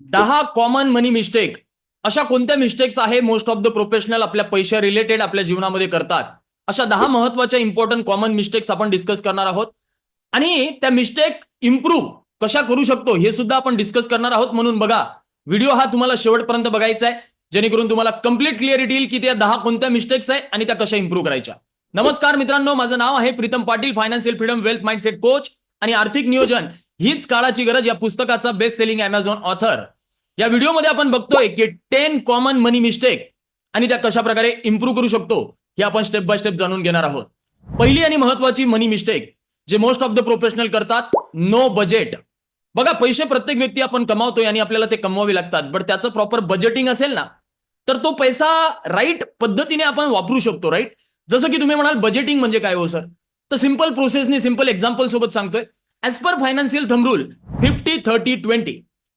दहा common money mistake अशा कोणत्या मिस्टेक्स आहे मोस्ट ऑफ द प्रोफेशनल आपल्या पैशा रिलेटेड आपल्या जीवनामध्ये करतात? अशा दहा महत्त्वाच्या इम्पॉर्टंट कॉमन मिस्टेक्स आपण डिस्कस करणार आहोत. आणि त्या मिस्टेक इम्प्रूव्ह कशा करू शकतो हे सुद्धा आपण डिस्कस करणार आहोत. म्हणून बघा व्हिडिओ हा तुम्हाला शेवटपर्यंत बघायचा आहे. जेणेकरून तुम्हाला कंप्लीट क्लिअरिटी येईल की त्या दहा कोणत्या मिस्टेक्स आहे आणि त्या कशा इम्प्रूव्ह करायच्या. नमस्कार मित्रांनो माझं नाव आहे Pritam Patil financial freedom wealth mindset coach आणि आर्थिक नियोजन हीच काळाची गरज या पुस्तकाचा बेस्ट सेलिंग अमेझॉन ऑथर या व्हिडिओमध्ये आपण बघतोय की टेन कॉमन मनी मिस्टेक आणि त्या कशा प्रकारे इम्प्रूव्ह करू शकतो हे आपण स्टेप बाय स्टेप जाणून घेणार आहोत. पहिली आणि महत्वाची मनी मिस्टेक जे मोस्ट ऑफ द प्रोफेशनल करतात नो बजेट बघा पैसे प्रत्येक व्यक्ती आपण कमावतोय आणि आपल्याला ते कमवावे लागतात बट त्याचं प्रॉपर बजेटिंग असेल ना तर तो पैसा राईट पद्धतीने आपण वापरू शकतो राईट जसं की तुम्ही म्हणाल बजेटिंग म्हणजे काय हो सर तर सिंपल प्रोसेसने सिंपल एक्झाम्पल सोबत सांगतोय. As per financial thumb rule fifty thirty twenty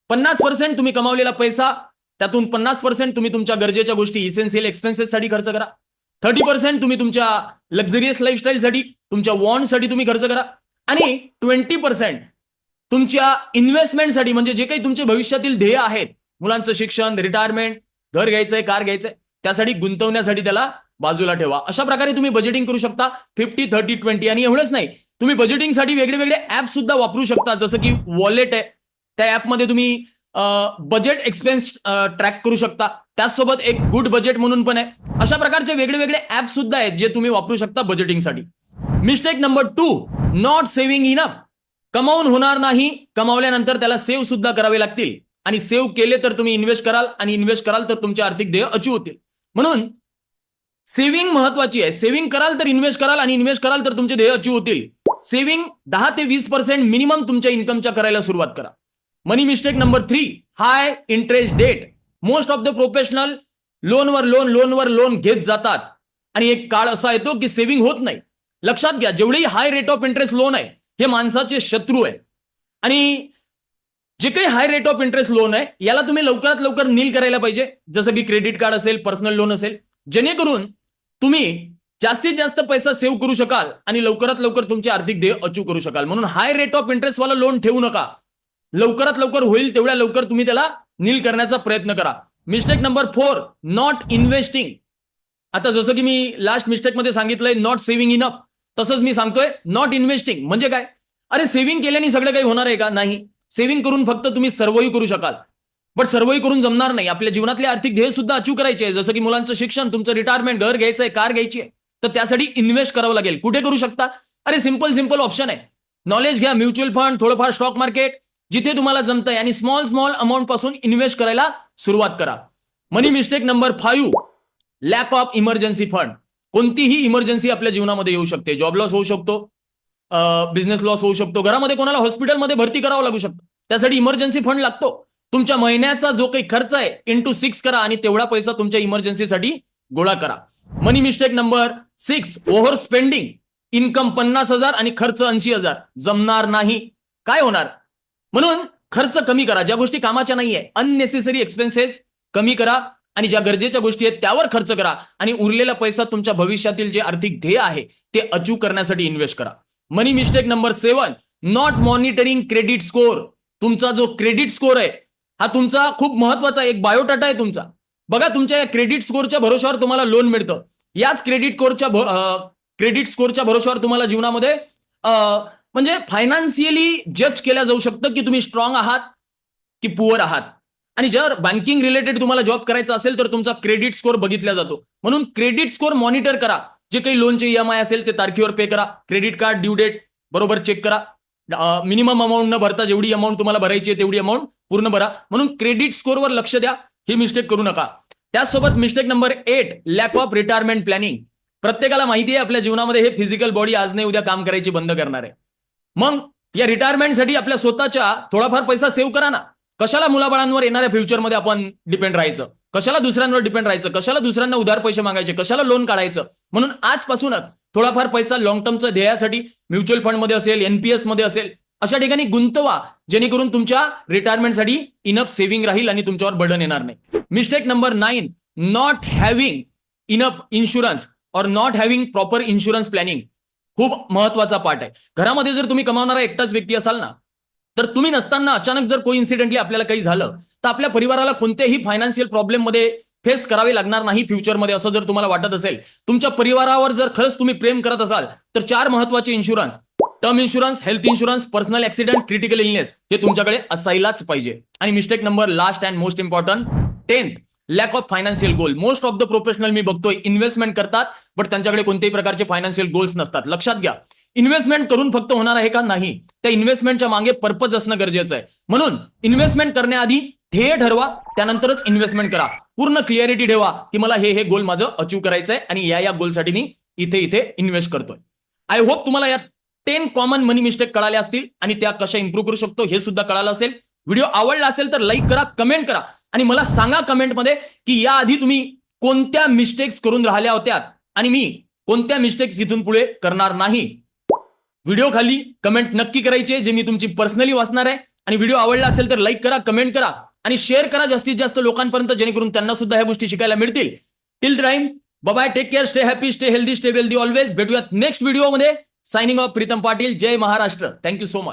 पन्नास पर्सेंट तुम्ही कमावलेला पैसा त्यातून पन्नास पर्सेंट तुम्ही तुमच्या गरजेच्या गोष्टी इसेन्शियल एक्सपेन्सेससाठी खर्च करा. थर्टी पर्सेंट तुम्ही तुमच्या लक्झरियस लाईफस्टाईलसाठी तुमच्या वॉन्टसाठी तुम्ही खर्च करा. आणि ट्वेंटी पर्सेंट तुमच्या इन्व्हेस्टमेंटसाठी म्हणजे जे काही तुमचे भविष्यातील ध्येय आहेत मुलांचं शिक्षण रिटायरमेंट घर घ्यायचंय कार घ्यायचंय त्यासाठी गुंतवण्यासाठी त्याला बाजूला ठेवा. अशा प्रकारे तुम्ही बजेटिंग करू शकता. फिफ्टी थर्टी ट्वेंटी आणि एवढंच नाही. तुम्ही बजेटिंगसाठी वेगळे वेगळे ऍप सुद्धा वापरू शकता. जसं की वॉलेट आहे. त्या ऍपमध्ये तुम्ही बजेट एक्सपेन्स ट्रॅक करू शकता. त्याचसोबत एक गुड बजेट म्हणून पण आहे. अशा प्रकारचे वेगळे वेगळे ऍप सुद्धा आहेत जे तुम्ही वापरू शकता बजेटिंगसाठी mistake number two not saving enough कमावून होणार नाही. कमावल्यानंतर त्याला सेव्ह सुद्धा करावे लागतील. आणि सेव्ह केले तर तुम्ही इन्व्हेस्ट कराल. आणि इन्व्हेस्ट कराल तर तुमचे आर्थिक ध्येय अचीव होतील. म्हणून सेव्हिंग महत्वाची आहे. सेव्हिंग कराल तर इन्व्हेस्ट कराल आणि इन्व्हेस्ट कराल तर तुमचे ध्येय अचीव होतील. सेव्हिंग दहा ते वीस पर्सेंट मिनिमम तुमच्या इन्कमच्या करायला सुरुवात करा. Money mistake number three high interest debt most of the professional लोनवर लोन लोनवर लोन घेत जातात. आणि एक काळ असा येतो की सेव्हिंग होत नाही. लक्षात घ्या जेवढेही high rate of interest loan आहे हे माणसाचे शत्रू आहे. आणि जे काही high rate of interest loan आहे याला तुम्ही लवकरात लवकर नील करायला पाहिजे. जसं की क्रेडिट कार्ड असेल पर्सनल लोन असेल जेणेकरून तुम्ही जास्तीत जास्त पैसा सेव्ह करू शकाल आणि लवकरात लवकर तुमचे आर्थिक ध्येय अचीव करू शकाल. म्हणून हाय रेट ऑफ इंटरेस्ट वाला लोन ठेवू नका. लवकरात लवकर होईल तेवढ्या लवकर तुम्ही त्याला नील करण्याचा प्रयत्न करा. Mistake number four not investing आता जसं की मी लास्ट मिस्टेकमध्ये सांगितलंय नॉट सेव्हिंग इन अप तसंच मी सांगतोय नॉट इन्व्हेस्टिंग म्हणजे काय? अरे सेव्हिंग केल्याने सगळं काही होणार आहे का? नाही. सेव्हिंग करून फक्त तुम्ही सर्वही करू शकाल. बट सर्वही करून जमणार नाही. आपल्या जीवनातले आर्थिक ध्येय सुद्धा अचीव करायचे आहे जसं की मुलांचं शिक्षण तुमचं रिटायरमेंट घर घ्यायचंय कार घ्यायची आहे. तर त्यासाठी इन्व्हेस्ट करावं लागेल. कुठे करू शकता? अरे सिंपल सिंपल ऑप्शन आहे. नॉलेज घ्या म्युच्युअल फंड थोडंफार स्टॉक मार्केट जिथे तुम्हाला जमतंय आणि स्मॉल स्मॉल अमाऊंटपासून इन्व्हेस्ट करायला सुरुवात करा. Money mistake number five lack of emergency fund कोणतीही इमर्जन्सी आपल्या जीवनामध्ये येऊ शकते. जॉब लॉस होऊ शकतो. बिझनेस लॉस होऊ शकतो. घरामध्ये कोणाला हॉस्पिटलमध्ये भरती करावं लागू शकतं. त्यासाठी इमर्जन्सी फंड लागतो. तुमच्या महिन्याचा जो काही खर्च आहे इंटू सिक्स करा आणि तेवढा पैसा तुमच्या इमर्जन्सीसाठी गोळा करा. Money mistake number six over spending income पन्नास हजार आणि खर्च ऐंशी हजार. जमणार नाही. काय होणार? म्हणून खर्च कमी करा. ज्या गोष्टी कामाच्या नाहीये अननेसेसरी एक्सपेन्सेस कमी करा आणि ज्या गरजेच्या गोष्टी आहेत त्यावर खर्च करा आणि उरलेला पैसा तुमच्या भविष्यातील जे आर्थिक ध्येय आहे ते अचीव करण्यासाठी इन्व्हेस्ट करा. Money mistake number seven not monitoring credit score तुमचा जो क्रेडिट स्कोर आहे हा तुमचा खूप महत्त्वाचा एक बायोटाटा आहे तुमचा. बघा तुमच्या या क्रेडिट स्कोरच्या भरोशावर तुम्हाला लोन मिळतं. याच क्रेडिट स्कोरच्या क्रेडिट स्कोरच्या भरोशावर तुम्हाला जीवनामध्ये म्हणजे फायनान्शियली जज केल्या जाऊ शकतं की तुम्ही स्ट्रॉंग आहात की पुअर आहात. आणि जर बँकिंग रिलेटेड तुम्हाला जॉब करायचा असेल तर तुमचा क्रेडिट स्कोर बघितला जातो. म्हणून क्रेडिट स्कोर मॉनिटर करा. जे काही लोनचे ईएमआय असेल ते तारखेवर पे करा. क्रेडिट कार्ड ड्यू डेट बरोबर चेक करा. मिनिमम अमाऊंट न भरता जेवढी अमाऊंट तुम्हाला भरायची आहे तेवढी अमाऊंट पूर्ण भरा. म्हणून क्रेडिट स्कोरवर लक्ष द्या. ही मिस्टेक करू नका. त्यासोबत mistake number eight lack of retirement planning प्रत्येकाला माहिती आहे आपल्या जीवनामध्ये हे फिजिकल बॉडी आज नाही उद्या काम करायची बंद करणार आहे. मग या रिटायरमेंटसाठी आपल्या स्वतःच्या थोडाफार पैसा सेव्ह करा ना. कशाला मुलाबाळांवर येणाऱ्या फ्युचरमध्ये आपण डिपेंड राहायचं? कशाला दुसऱ्यांवर डिपेंड राहायचं? कशाला दुसऱ्यांना उधार पैसे मागायचे? कशाला लोन काढायचं? म्हणून आजपासूनच थोडाफार पैसा लॉंग टर्मचा ध्येयासाठी म्युच्युअल फंडमध्ये असेल एनपीएसमध्ये असेल अशा ठिकाणी गुंतवा जेणेकरून तुमच्या रिटायरमेंटसाठी इनफ सेव्हिंग राहील आणि तुमच्यावर बर्डन येणार नाही. Mistake number nine not having enough insurance और not having proper insurance planning खूप महत्त्वाचा पार्ट आहे. घरामध्ये जर तुम्ही कमावणारा एकटाच व्यक्ती असाल ना तर तुम्ही नसताना अचानक जर कोई इन्सिडेंटली आपल्याला काही झालं तर आपल्या परिवाराला कोणत्याही फायनान्शियल प्रॉब्लेममध्ये फेस करावी लागणार नाही फ्युचरमध्ये असं जर तुम्हाला वाटत असेल. तुमच्या परिवारावर जर खरंच तुम्ही प्रेम करत असाल तर चार महत्त्वाचे insurance term insurance health insurance personal accident critical illness हे तुमच्याकडे असायलाच पाहिजे. आणि mistake number last and most important tenth lack of financial goal most of the professional मी बघतोय इन्व्हेस्टमेंट करतात बट त्यांच्याकडे कोणत्याही प्रकारचे फायनान्शियल गोल्स नसतात. लक्षात घ्या. इन्व्हेस्टमेंट करून फक्त होणार आहे का? नाही. त्या इन्व्हेस्टमेंटच्या मागे पर्पज असणं गरजेचं आहे. म्हणून इन्व्हेस्टमेंट करण्याआधी ध्येय ठरवा त्यानंतरच इन्व्हेस्टमेंट करा. पूर्ण क्लिअरिटी ठेवा की मला हे हे गोल माझं अचीव करायचं आहे आणि या या गोलसाठी मी इथे इथे इन्व्हेस्ट करतोय. आय होप तुम्हाला या टेन कॉमन मनी मिस्टेक कळाल्या असतील आणि त्या कशा इम्प्रूव्ह करू शकतो हे सुद्धा कळालं असेल. व्हिडिओ आवडला असेल तर लाईक करा कमेंट करा. आणि मला सांगा कमेंटमध्ये की याआधी तुम्ही कोणत्या मिस्टेक्स करून राहिल्या होत्या आणि मी कोणत्या मिस्टेक्स इथून पुढे करणार नाही? व्हिडिओ खाली कमेंट नक्की करायचे जे मी तुमची पर्सनली वाचणार आहे. आणि व्हिडिओ आवडला असेल तर लाईक करा कमेंट करा. आणि शेअर करा जास्तीत जास्त लोकांपर्यंत जेणेकरून त्यांना सुद्धा ह्या गोष्टी शिकायला मिळतील. Till time bye take care stay happy stay healthy stay wealthy always भेटूयात नेक्स्ट व्हिडिओमध्ये signing off Pritam Patil. Jai Maharashtra. Thank you so much